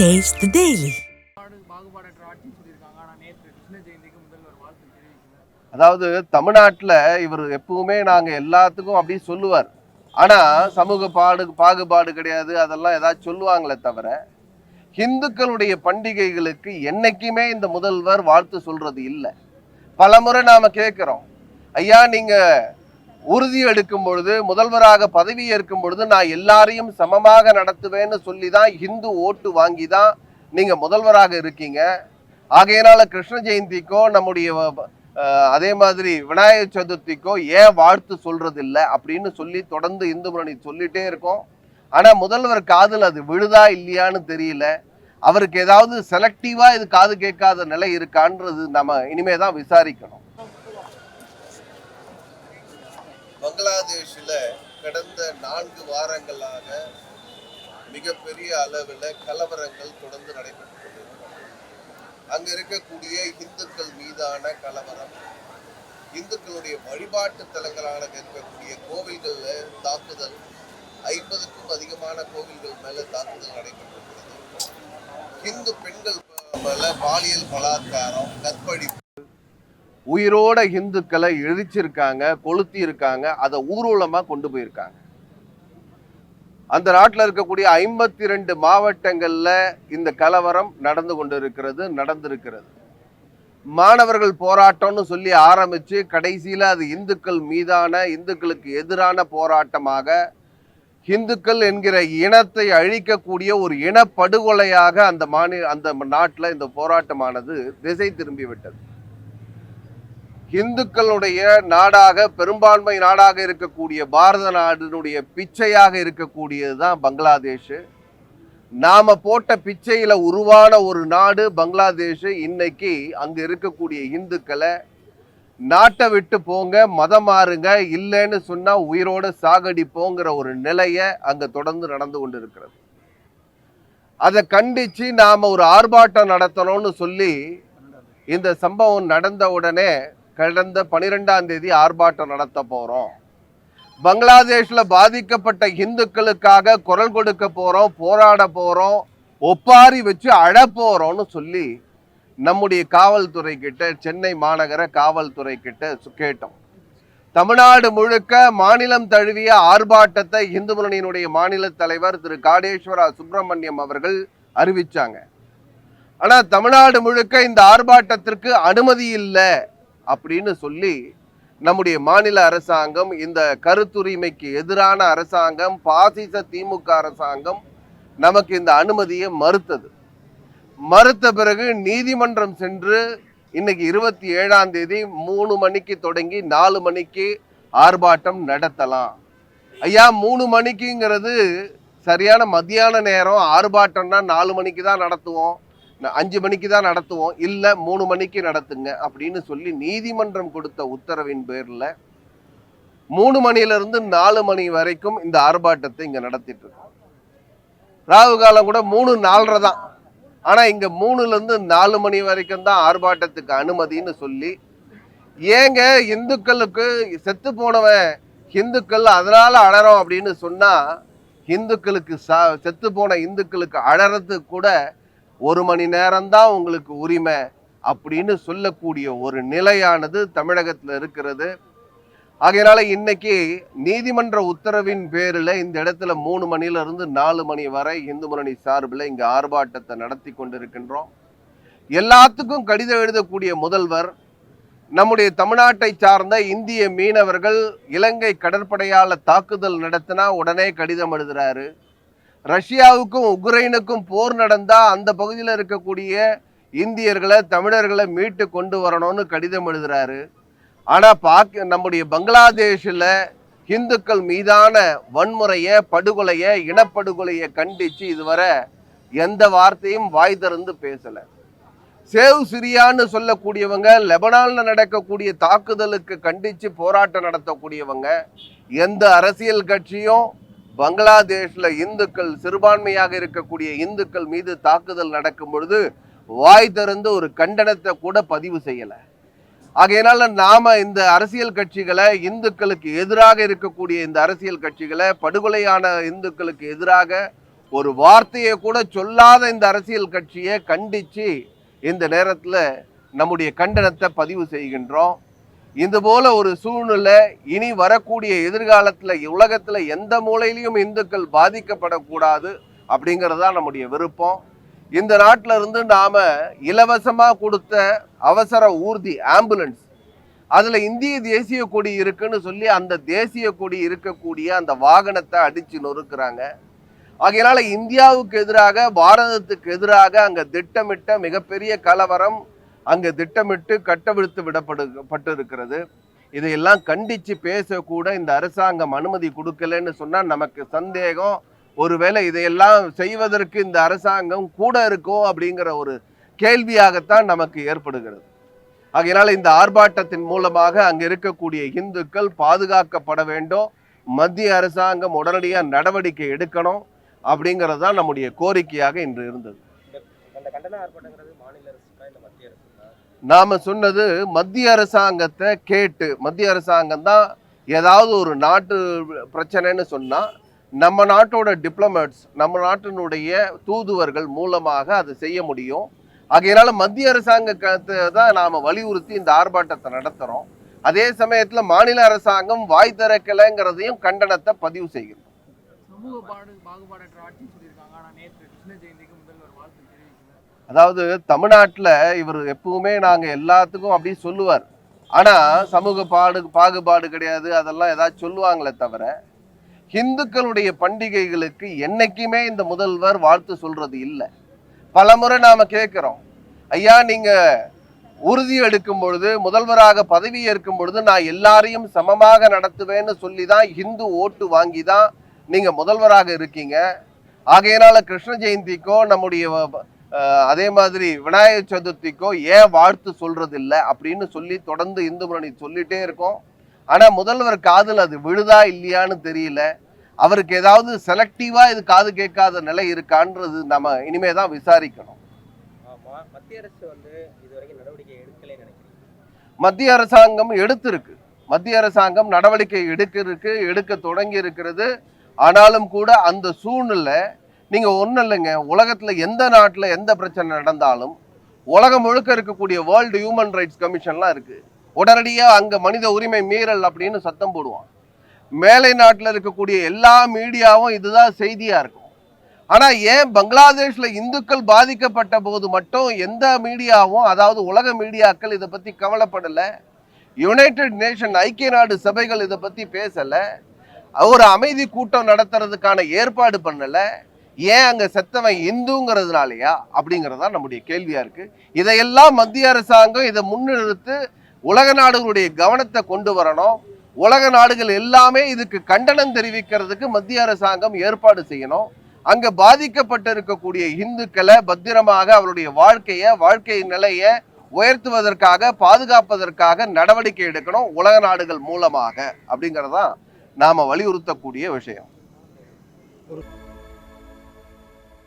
Taste தி daily அதாவது தமிழ்நாட்டில் இவர் எப்பவுமே நாங்கள் எல்லாத்துக்கும் அப்படி சொல்லுவார். ஆனால் சமூக பாடு பாகுபாடு கிடையாது. அதெல்லாம் ஏதாச்சும் சொல்லுவாங்களே தவிர இந்துக்களுடைய பண்டிகைகளுக்கு என்னைக்குமே இந்த முதல்வர் வாழ்த்து சொல்றது இல்லை. பலமுறை நாம கேட்குறோம். ஐயா நீங்கள் உறுதி எடுக்கும் பொழுது முதல்வராக பதவி ஏற்கும் பொழுது நான் எல்லாரையும் சமமாக நடத்துவேன்னு சொல்லி தான் இந்து ஓட்டு வாங்கி தான் நீங்கள் முதல்வராக இருக்கீங்க. ஆகையினால கிருஷ்ண ஜெயந்திக்கோ நம்முடைய அதே மாதிரி விநாயகர் சதுர்த்திக்கோ ஏன் வாழ்த்து சொல்றது இல்லை அப்படின்னு சொல்லி தொடர்ந்து இந்து முன்னணி சொல்லிட்டே இருக்கோம். ஆனா முதல்வர் காதில் அது விழுதா இல்லையான்னு தெரியல. அவருக்கு ஏதாவது செலக்டிவா இது காது கேட்காத நிலை இருக்கான்றது நம்ம இனிமே தான் விசாரிக்கணும். பங்களாதேஷில் கடந்த நான்கு வாரங்களாக மிகப்பெரிய அளவில் கலவரங்கள் தொடர்ந்து நடைபெற்று கொண்டிருக்கிறது இருக்கக்கூடிய இந்துக்கள் மீதான கலவரம் இந்துக்களுடைய வழிபாட்டு தலங்களாக இருக்கக்கூடிய கோவில்களில் தாக்குதல் ஐம்பதுக்கும் அதிகமான கோவில்கள் மேலே தாக்குதல் நடைபெற்றிருக்கிறது. இந்து பெண்கள் மேல பாலியல் பலாத்காரம் கற்பழிப்பு உயிரோட இந்துக்களை இழிச்சிருக்காங்க கொளுத்தி இருக்காங்க அதை ஊர்வலமாக கொண்டு போயிருக்காங்க. அந்த நாட்டில் இருக்கக்கூடிய ஐம்பத்தி ரெண்டு மாவட்டங்களில் இந்த கலவரம் நடந்து கொண்டிருக்கிறது நடந்திருக்கிறது. மாணவர்கள் போராட்டம்னு சொல்லி ஆரம்பித்து கடைசியில் அது இந்துக்கள் மீதான இந்துக்களுக்கு எதிரான போராட்டமாக இந்துக்கள் என்கிற இனத்தை அழிக்கக்கூடிய ஒரு இனப்படுகொலையாக அந்த மாநில அந்த நாட்டில் இந்த போராட்டமானது திசை திரும்பி விட்டது. இந்துக்களுடைய நாடாக பெரும்பான்மை நாடாக இருக்கக்கூடிய பாரத நாடினுடைய பிச்சையாக இருக்கக்கூடியது தான் பங்களாதேஷ். நாம போட்ட பிச்சையில் உருவான ஒரு நாடு பங்களாதேஷ். இன்னைக்கு அங்கே இருக்கக்கூடிய இந்துக்களை நாட்டை விட்டு போங்க மதம் மாறுங்க இல்லைன்னு சொன்னால் உயிரோடு சாகடி சாகடிப்போங்கிற ஒரு நிலையை அங்கே தொடர்ந்து நடந்து கொண்டு இருக்கிறது அதை கண்டித்து நாம் ஒரு ஆர்ப்பாட்டம் நடத்தணும்னு சொல்லி இந்த சம்பவம் நடந்த உடனே கடந்த பனிரெண்டாம் தேதி ஆர்ப்பாட்டம் நடத்த போறோம். பங்களாதேஷில் பாதிக்கப்பட்ட இந்துக்களுக்காக குரல் கொடுக்க போறோம் போராட போறோம் ஒப்பாரி வச்சு அழ போகிறோம்னு சொல்லி நம்முடைய காவல்துறை கிட்ட சென்னை மாநகர காவல்துறை கிட்ட கேட்டோம். தமிழ்நாடு முழுக்க மாநிலம் தழுவிய ஆர்ப்பாட்டத்தை இந்து முன்னணியினுடைய மாநில தலைவர் திரு காடேஸ்வரா சுப்பிரமணியம் அவர்கள் அறிவிச்சாங்க. ஆனால் தமிழ்நாடு முழுக்க இந்த ஆர்ப்பாட்டத்திற்கு அனுமதி இல்லை. அப்படின்னு சொல்லி நம்முடைய மாநில அரசாங்கம் இந்த கருத்துரிமைக்கு எதிரான அரசாங்கம் பாசிச திமுக அரசாங்கம் நமக்கு இந்த அனுமதியை மறுத்தது. மறுத்த பிறகு நீதிமன்றம் சென்று இன்னைக்கு இருபத்தி ஏழாம் தேதி மூணு மணிக்கு தொடங்கி நாலு மணிக்கு ஆர்ப்பாட்டம் நடத்தலாம். ஐயா மூணு மணிக்குங்கிறது சரியான மத்தியான நேரம். ஆர்ப்பாட்டம்னா நாலு மணிக்கு தான் நடத்துவோம். அஞ்சு மணிக்கு தான் நடத்துவோம். இல்லை மூணு மணிக்கு நடத்துங்க அப்படின்னு சொல்லி நீதிமன்றம் கொடுத்த உத்தரவின் பேரில் மூணு மணியிலிருந்து நாலு மணி வரைக்கும் இந்த ஆர்ப்பாட்டத்தை இங்கே நடத்திட்டு இருக்கோம் ராகு காலம் கூட மூணு நாலரை தான். ஆனால் இங்கே மூணுலேருந்து நாலு மணி வரைக்கும் தான் ஆர்ப்பாட்டத்துக்கு அனுமதின்னு சொல்லி ஏங்க இந்துக்களுக்கு செத்து போனவன் இந்துக்கள் அதனால அழறோம் அப்படின்னு சொன்னா இந்துக்களுக்கு சா செத்து போன இந்துக்களுக்கு அழறதுக்கு கூட ஒரு மணி நேரம்தான் உங்களுக்கு உரிமை அப்படின்னு சொல்லக்கூடிய ஒரு நிலையானது தமிழகத்தில் இருக்கிறது. ஆகையினால இன்னைக்கு நீதிமன்ற உத்தரவின் பேரில் இந்த இடத்துல மூணு மணில நாலு மணி வரை இந்து முரணி சார்பில் இங்கே ஆர்ப்பாட்டத்தை நடத்தி கொண்டிருக்கின்றோம். எல்லாத்துக்கும் கடிதம் எழுதக்கூடிய முதல்வர் நம்முடைய தமிழ்நாட்டை சார்ந்த இந்திய மீனவர்கள் இலங்கை கடற்படையால் தாக்குதல் நடத்தினா உடனே கடிதம் எழுதுறாரு. ரஷ்யாவுக்கும் உக்ரைனுக்கும் போர் நடந்தால் அந்த பகுதியில் இருக்கக்கூடிய இந்தியர்களை தமிழர்களை மீட்டு கொண்டு வரணும்னு கடிதம் எழுதுறாரு. ஆனால் பாக் நம்முடைய பங்களாதேஷில் இந்துக்கள் மீதான வன்முறையை படுகொலையை இனப்படுகொலையை கண்டித்து இதுவரை எந்த வார்த்தையும் வாய் திறந்து பேசலை. சேவ் சிரியான்னு சொல்லக்கூடியவங்க லெபனானில் நடக்கக்கூடிய தாக்குதலுக்கு கண்டித்து போராட்டம் நடத்தக்கூடியவங்க எந்த அரசியல் கட்சியும் பங்களாதேஷில் இந்துக்கள் சிறுபான்மையாக இருக்கக்கூடிய இந்துக்கள் மீது தாக்குதல் நடக்கும் பொழுது வாய் திறந்து ஒரு கண்டனத்தை கூட பதிவு செய்யலை. ஆகையினால நாம இந்த அரசியல் கட்சிகளை இந்துக்களுக்கு எதிராக இருக்கக்கூடிய இந்த அரசியல் கட்சிகளை படுகொலையான இந்துக்களுக்கு எதிராக ஒரு வார்த்தையை கூட சொல்லாத இந்த அரசியல் கட்சியை கண்டித்து இந்த நேரத்தில் நம்முடைய கண்டனத்தை பதிவு செய்கின்றோம். இது போல ஒரு சூழ்நிலை இனி வரக்கூடிய எதிர்காலத்தில் உலகத்தில் எந்த மூலையிலையும் இந்துக்கள் பாதிக்கப்படக்கூடாது அப்படிங்கிறது தான் நம்முடைய விருப்பம். இந்த நாட்டில் இருந்து நாம இலவசமாக கொடுத்த அவசர ஊர்தி ஆம்புலன்ஸ் அதில் இந்திய தேசிய கொடி இருக்குன்னு சொல்லி அந்த தேசிய கொடி இருக்கக்கூடிய அந்த வாகனத்தை அடித்து நொறுக்கிறாங்க. ஆகையினால இந்தியாவுக்கு எதிராக பாரதத்துக்கு எதிராக அங்கே திட்டமிட்ட மிகப்பெரிய கலவரம் அங்கே திட்டமிட்டு கட்டவிழ்த்து விடப்படு பட்டு இருக்கிறது இதையெல்லாம் கண்டித்து பேசக்கூட இந்த அரசாங்கம் அனுமதி கொடுக்கலன்னு சொன்னால் நமக்கு சந்தேகம். ஒருவேளை இதையெல்லாம் செய்வதற்கு இந்த அரசாங்கம் கூட இருக்கோ அப்படிங்கிற ஒரு கேள்வியாகத்தான் நமக்கு ஏற்படுகிறது. ஆகையினால் இந்த ஆர்ப்பாட்டத்தின் மூலமாக அங்கே இருக்கக்கூடிய இந்துக்கள் பாதுகாக்கப்பட வேண்டும். மத்திய அரசாங்கம் உடனடியாக நடவடிக்கை எடுக்கணும் அப்படிங்கிறது தான் நம்முடைய கோரிக்கையாக இன்று இருந்தது அந்த கண்டன ஆர்ப்பாட்டங்கிறது மாநில அரசுக்கா இல்ல மத்திய அரசுக்கா நாம் சொன்னது மத்திய அரசாங்கத்தை கேட்டு மத்திய அரசாங்கம் தான் ஏதாவது ஒரு நாட்டு பிரச்சனைன்னு சொன்னால் நம்ம நாட்டோட டிப்ளமேட்ஸ் நம்ம நாட்டினுடைய தூதுவர்கள் மூலமாக அதை செய்ய முடியும். ஆகையினால மத்திய அரசாங்கத்தை தான் நாம் வலியுறுத்தி இந்த ஆர்ப்பாட்டத்தை நடத்துகிறோம் அதே சமயத்தில் மாநில அரசாங்கம் வாய் திறக்கலைங்கிறதையும் கண்டனத்தை பதிவு செய்கிறோம் சமூக பாடு பாகுபாடற்ற ஆட்சின்னு சொல்லியிருக்காங்க ஆனா நேற்று கிருஷ்ண ஜெயந்திக்கு முதல்வர் வாழ்த்து தெரிவிக்கல அதாவது தமிழ்நாட்டில் இவர் எப்பவுமே நாங்கள் எல்லாத்துக்கும் அப்படி சொல்லுவார். ஆனால் சமூக பாடு பாகுபாடு கிடையாது அதெல்லாம் ஏதாச்சும் சொல்லுவாங்களே தவிர இந்துக்களுடைய பண்டிகைகளுக்கு என்னைக்குமே இந்த முதல்வர் வாழ்த்து சொல்றது இல்லை. பலமுறை நாம கேட்குறோம். ஐயா நீங்க உறுதி எடுக்கும் பொழுது முதல்வராக பதவி ஏற்கும் பொழுது நான் எல்லாரையும் சமமாக நடத்துவேன்னு சொல்லி தான் இந்து ஓட்டு வாங்கி தான் நீங்க முதல்வராக இருக்கீங்க. ஆகையினால கிருஷ்ண ஜெயந்திக்கோ நம்முடைய அதே மாதிரி விநாயகர் சதுர்த்திக்கோ ஏன் வாழ்த்து சொல்றது இல்லை அப்படின்னு சொல்லி தொடர்ந்து இந்து முன்னணி சொல்லிட்டே இருக்கோம். ஆனா முதல்வர் காதுல அது விழுதா இல்லையான்னு தெரியல. அவருக்கு ஏதாவது செலக்டிவா இது காது கேட்காத நிலை இருக்கான்றது நம்ம இனிமே தான் விசாரிக்கணும். மத்திய அரசாங்கம் எடுத்திருக்கு. மத்திய அரசாங்கம் நடவடிக்கை எடுக்கிறதுக்கு எடுக்க தொடங்கி இருக்கிறது. ஆனாலும் கூட அந்த சூழ்நிலை நீங்கள் ஒன்றும் இல்லைங்க. உலகத்தில் எந்த நாட்டில் எந்த பிரச்சனை நடந்தாலும் உலகம் முழுக்க இருக்கக்கூடிய வேர்ல்டு ஹியூமன் ரைட்ஸ் கமிஷன்லாம் இருக்குது உடனடியாக அங்கே மனித உரிமை மீறல் அப்படின்னு சத்தம் போடுவான். மேலை நாட்டில் இருக்கக்கூடிய எல்லா மீடியாவும் இதுதான் செய்தியாக இருக்கும். ஆனால் ஏன் பங்களாதேஷ்ல இந்துக்கள் பாதிக்கப்பட்ட போது மட்டும் எந்த மீடியாவும் அதாவது உலக மீடியாக்கள் இதை பற்றி கவலைப்படலை. யுனைடெட் நேஷன் ஐக்கிய நாடு சபைகள் இதை பற்றி பேசலை. ஒரு அமைதி கூட்டம் நடத்துறதுக்கான ஏற்பாடு பண்ணலை. ஏன் அங்கே செத்தவன் இந்துங்கிறதுனாலயா? அப்படிங்கிறது தான் நம்முடைய கேள்வியா இருக்கு. இதையெல்லாம் மத்திய அரசாங்கம் இதை முன்னிறுத்து உலக நாடுகளுடைய கவனத்தை கொண்டு வரணும். உலக நாடுகள் எல்லாமே இதுக்கு கண்டனம் தெரிவிக்கிறதுக்கு மத்திய அரசாங்கம் ஏற்பாடு செய்யணும். அங்க பாதிக்கப்பட்டு இருக்கக்கூடிய இந்துக்களை பத்திரமாக அவருடைய வாழ்க்கைய வாழ்க்கை நிலைய உயர்த்துவதற்காக பாதுகாப்பதற்காக நடவடிக்கை எடுக்கணும் உலக நாடுகள் மூலமாக. அப்படிங்கறதுதான் நாம வலியுறுத்தக்கூடிய விஷயம்.